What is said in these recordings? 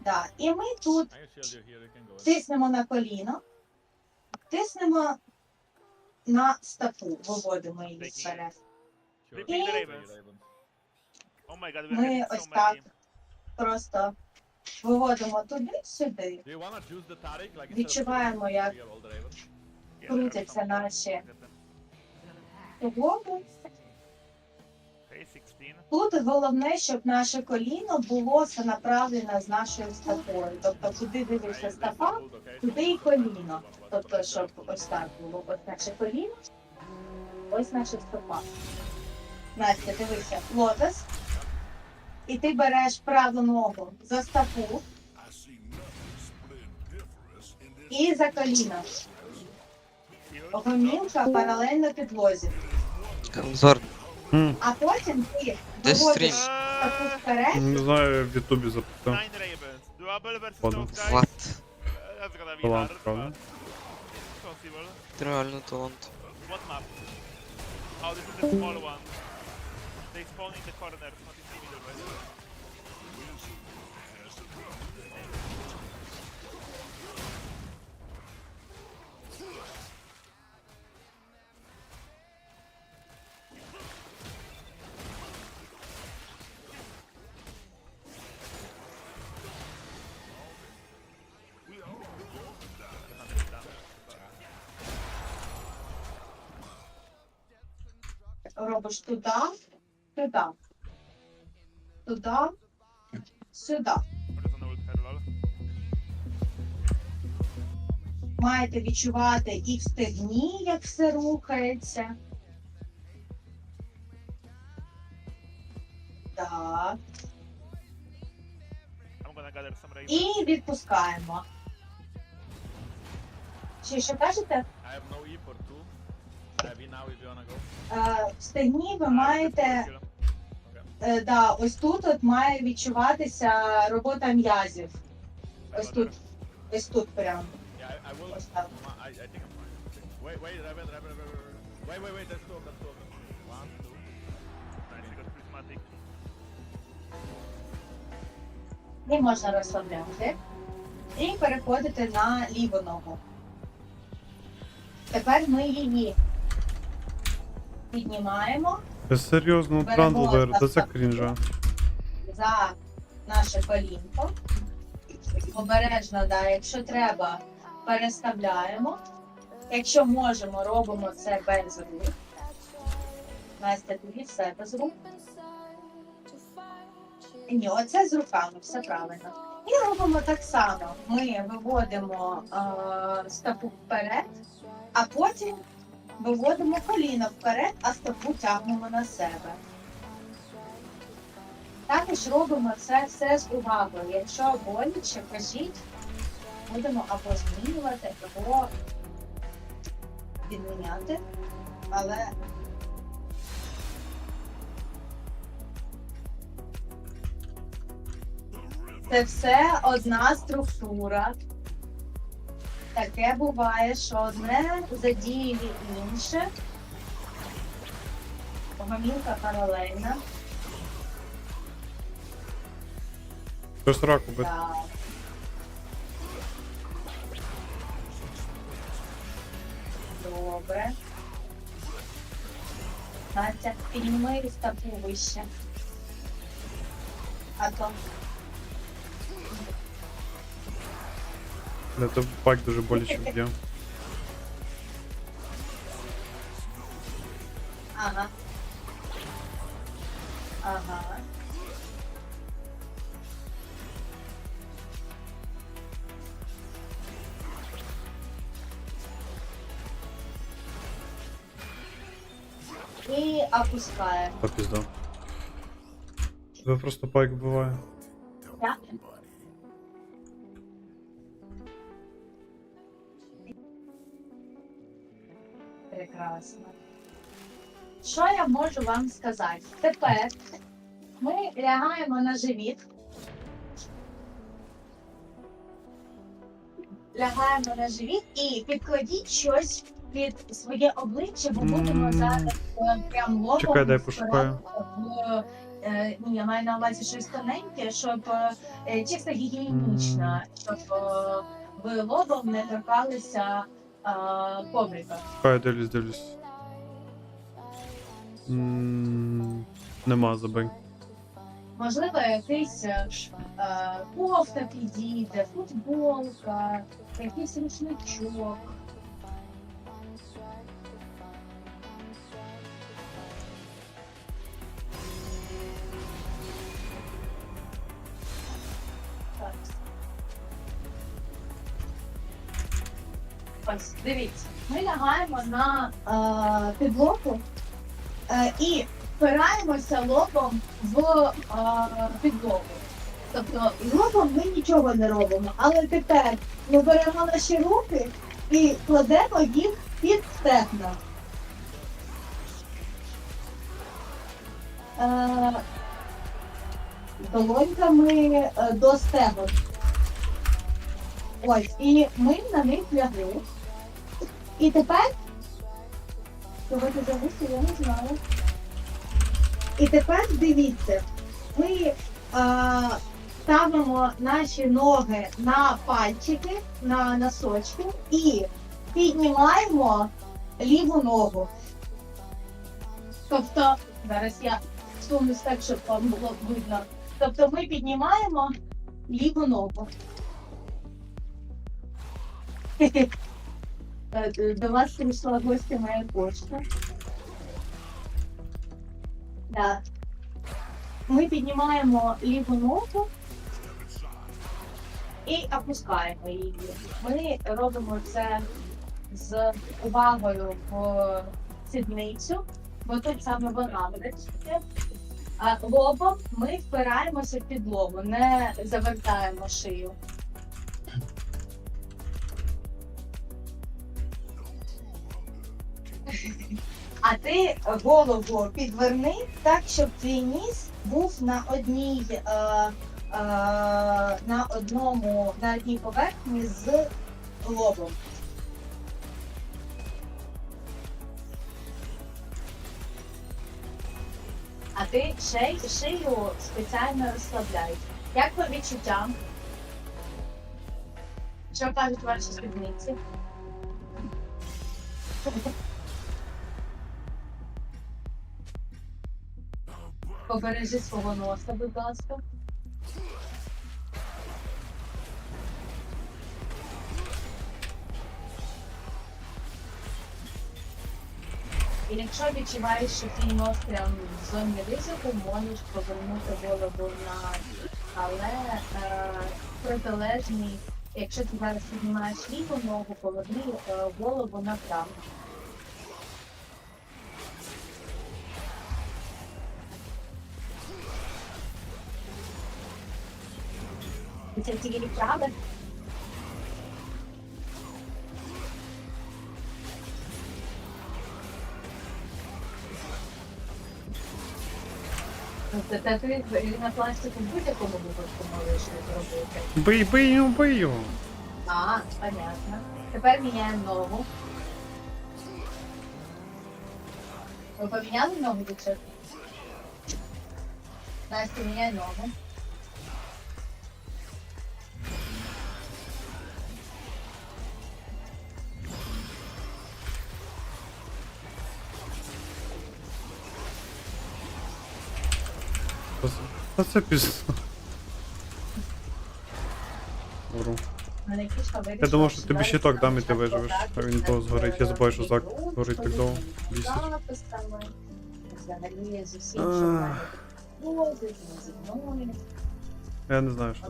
Да. І ми тут тиснемо на коліно, тиснемо на стопу, виводимо її вперед. Oh we're Ми ось так просто виводимо туди-сюди. Відчуваємо, як крутяться наші суглоби. 16. Тут головне, щоб наше коліно було все направлене з нашою стопою. Тобто, куди дивиться стопа, туди і коліно. Тобто, щоб ось так було ось наше коліно, ось наша стопа. Настя, дивися, лотос. І ти береш праву ногу за стопу і за коліно. Гомілка паралельно підлозі. Зор, А потім ти Де виводиш стрім? Uh, вперед Не знаю, я в Ютубі запитав. Nine Ravens. Doable versus Ладно. those guys. Влад. Uh, That's gonna be Талант, hard, правда? but possible. Реально талант. What map? Oh, this is the small one. They spawn in the corners, not in the middle, right? Робиш туди, туди, туди, сюди. Маєте відчувати і в стегні, як все рухається. Так. І відпускаємо. Чи що кажете? В стегні ви Uh, маєте, е, да, ось тут от має відчуватися робота м'язів. Ось тут, ось тут prismatic. Не можна розслабляти. І переходити на ліву ногу. Тепер ми її піднімаємо Я серйозно, Беремо Трандлбер, на це крінжа. за наше колінко. Обережно, да, якщо треба, переставляємо. Якщо можемо, робимо це без рук. Настя, тобі все без рук. Ні, оце з руками, все правильно. І робимо так само. Ми виводимо е, стопу вперед, а потім виводимо коліно вперед, а стопу тягнемо на себе. Також робимо це все з увагою. Якщо боляче, кажіть, будемо або змінювати, або відміняти. Але це все одна структура. Таке буває, що одне задіює інше. Гомілка паралельна. Хтось раку бить. Так. Добре. Настя, підніми стопу вище. А то Не, то пак дуже боляче б'є. ага. Ага. І опускаємо. Та пізда. Тебе просто пайк вбиває. Так? Прекрасно. Що я можу вам сказати? Тепер ми лягаємо на живіт. Лягаємо на живіт і підкладіть щось під своє обличчя, бо будемо зараз е, прям лобом Чекай, дай пошукаю. в Е, ні, я маю на увазі щось тоненьке, щоб е, е, чисто гігієнічно, щоб е, ви лобом не торкалися коврика. Хай дивлюсь, дивлюсь. М, Нема забень. Можливо, якийсь е, кофта підійде, футболка, якийсь рушничок. Дивіться, ми лягаємо на е, підлогу е, і впираємося лобом в е, підлогу. Тобто лобом ми нічого не робимо, але тепер ми беремо наші руки і кладемо їх під стегна. Е, долоньками е, до стегон. Ось, і ми на них лягли. І тепер. Чого ти зависти, я не знаю. І тепер дивіться, ми а, ставимо наші ноги на пальчики, на носочки і піднімаємо ліву ногу. Тобто, зараз я сунусь так, щоб вам було видно. Тобто ми піднімаємо ліву ногу. До вас прийшла гостя моя почта. Да. Ми піднімаємо ліву ногу і опускаємо її. Ми робимо це з увагою в сідницю, бо тут саме вона буде. А лобом ми впираємося в підлогу, не завертаємо шию. Ти голову підверни так, щоб твій ніс був на одній е, е, на одному на одній поверхні з лобом. А ти шей, шию спеціально розслабляй. Як по відчуттям? Що кажуть ваші спідниці? Побережи свого носа, будь ласка. І якщо відчуваєш, що твій нос прям в зоні ризику, можеш повернути голову на але е, протилежний, якщо ти зараз піднімаєш ліву ногу, поверни е, голову направо. Це тільки правда. Це та ти на пластику в будь-якому випадку можеш зробити. Бий, бий його, бий його. А, понятно. Тепер міняємо ногу. Ви поміняли ногу, дівчат? Настя, міняй ногу. Та це- Та це піз. Добре. Мене кішка вирішила, Я думав, що тобі щиток дам і ти виживеш, а він того згорить. Я забуваю, що зак горить так довго. Бісить. Ах. Я не знаю, що.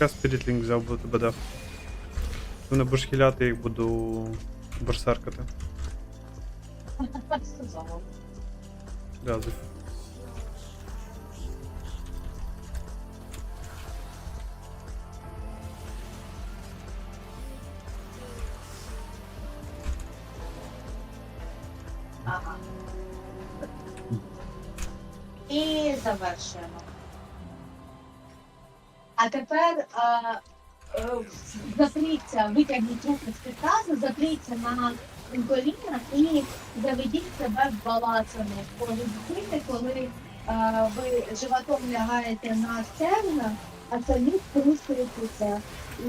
Я спірітлінг взяв, бо тебе дав. Ти мене будеш хиляти, як буду берсеркати. Сказала. Ага. І завершуємо. А тепер а, е, запріться, витягніть руки з підказу, запріться на коліна і заведіть себе в балансами. Поведіть, коли е, ви животом лягаєте на стегна, а самі трусуєтеся і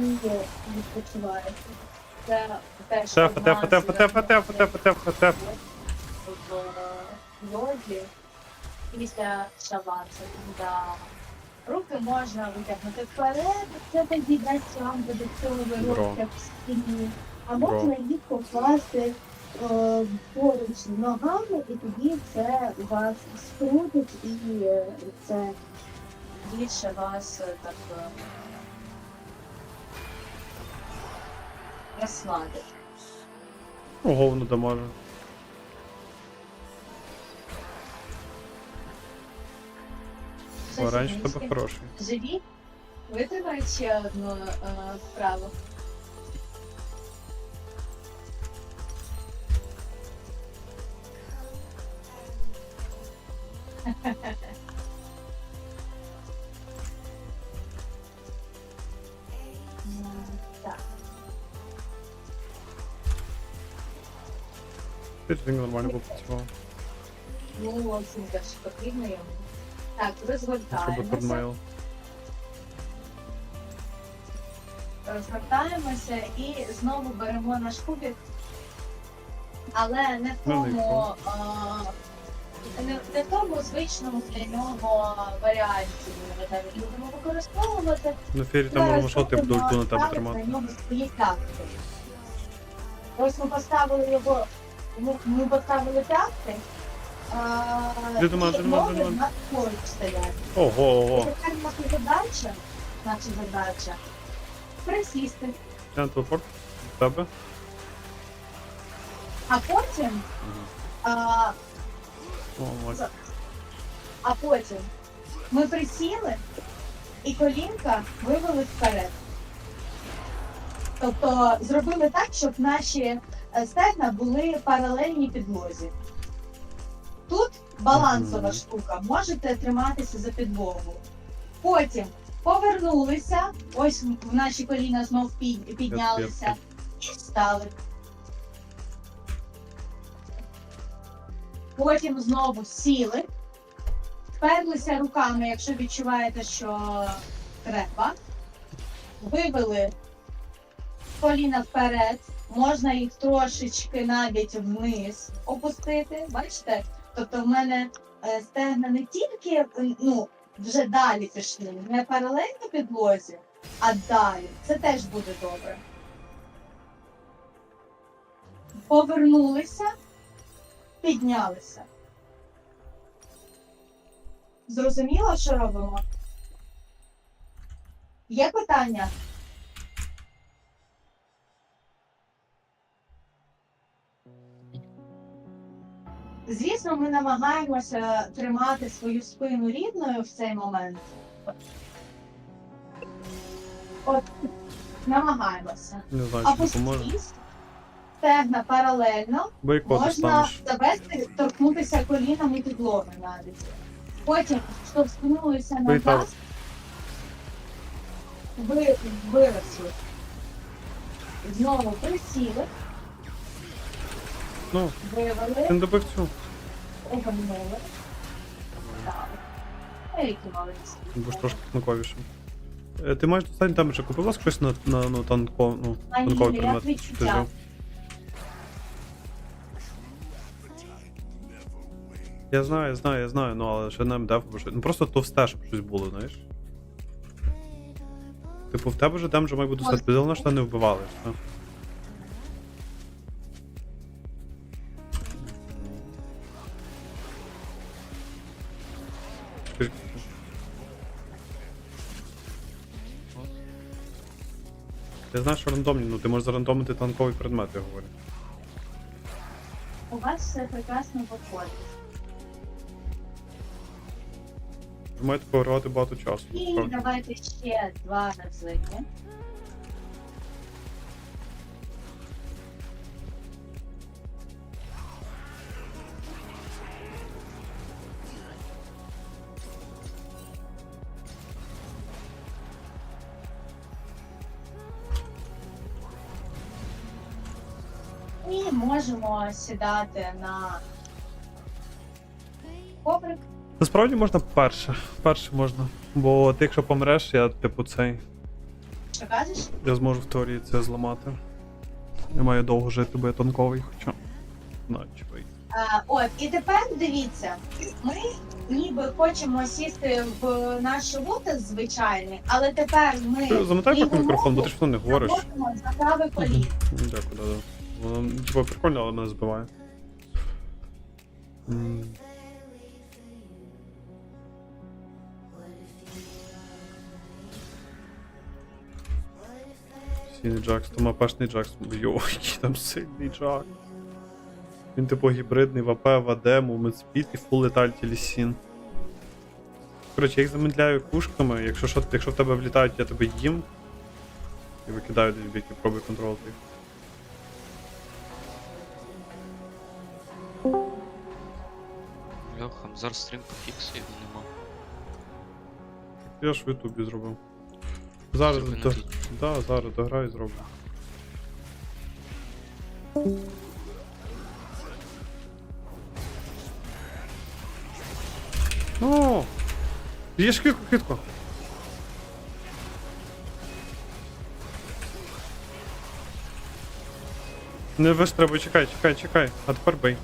відпочиваєте. Це теж Тефа, тефа, тефа, тефа, тефа, тефа, тефа, тефа. в йозі після шаваси, да. Руки можна витягнути вперед, це тоді дасть вам додатковий Бро. розтяг в спині. А можна їх покласти е, поруч ногами, і тоді це вас скрутить і е, це більше вас е, так е, розслабить. Ого, воно дамаже. Щось О, раніше в тебе хороший. Живі? Витримають ще одну е, вправу. Спіритлінг нормально попрацював. ну зовсім теж потрібно йому. Так, Щоб розгортаємося. І знову беремо наш кубик, але не в Ну, не а, не, в тому звичному для варіанті. Ми там любимо використовувати. На фері там можемо що ти буду на тебе На тримати. свої. Ось ми поставили його, ми, ми поставили п'ятки, а, Ти думаєш, і ти думаєш, ноги на поруч стоять. Ого, ого. тепер наша задача, наша задача присісти. Я на телепорт. Тебе? А потім, а, О, а потім ми присіли і колінка вивели вперед. Тобто зробили так, щоб наші е, стегна були паралельні підлозі. Тут балансова Мгм. штука, можете триматися за підлогу. Потім повернулися, ось в наші коліна знов піднялися і встали. Потім знову сіли, вперлися руками, якщо відчуваєте, що треба. Вивели коліна вперед, можна їх трошечки навіть вниз опустити. Бачите? Тобто в мене е, стегна не тільки е, ну, вже далі пішли, не паралельно підлозі, а далі. Це теж буде добре. Повернулися, піднялися. Зрозуміло, що робимо? Є питання? Звісно, ми намагаємося тримати свою спину рівною в цей момент. От намагаємося. Не знаю, чи допоможе. Стегна паралельно, Бойкот можна станеш. завести, торкнутися колінами підлоги навіть. Потім штовхнулися Виїхав. назад, ви виросли. Знову присіли, Ну, вивели, не добив цю. огорнули. Так. Які молодці. Будеш трошки танковішим. Е, Ти маєш достатньо там ще купив у вас щось на, на ну, танко, ну, танковий як предмет? Ти відчуття. взяв? Я знаю, я знаю, я знаю, ну але ще не МДФ, бо ще. Ну просто товсте, щоб щось було, знаєш. Типу, в тебе вже там вже має бути підзелено, що не вбивали. Що? Я знаю, що рандомні, ну ти можеш зарандомити танковий предмет, я говорю. У вас все прекрасно виходить. Ви маєте погравати багато часу. І насправді. давайте ще два рази. І можемо сідати на. Насправді можна перше. Перше можна. Бо ти, якщо помреш, я типу цей. Що кажеш? Я зможу в теорії це зламати. Я маю довго жити, бо я тонковий, хоча. Наче. А, от, і тепер дивіться, ми ніби хочемо сісти в наш лотос звичайний, але тепер ми Ти Замотай поки мікрофон, бо ти ж воно не говориш. заводимо за праве коліно. Дякую, да, да. Воно типу прикольно, але мене збиває. М. Сильний Джакс, там апашний Джакс. Йой, який там сильний Джак. Він типу гібридний в АП, в АДМ, у медспід і фул летальті лісін. Коротше, я їх замедляю кушками, якщо, що, якщо в тебе влітають, я тебе їм. І викидаю десь в бік і пробую контролити їх. Бляха, зараз стрім пофіксу, його нема. Я ж в Ютубі зробив. Зараз, до... Да, зараз дограю і зроблю. О! Є ж китку, китку. Не вистрибуй, чекай, чекай, чекай. А тепер бей.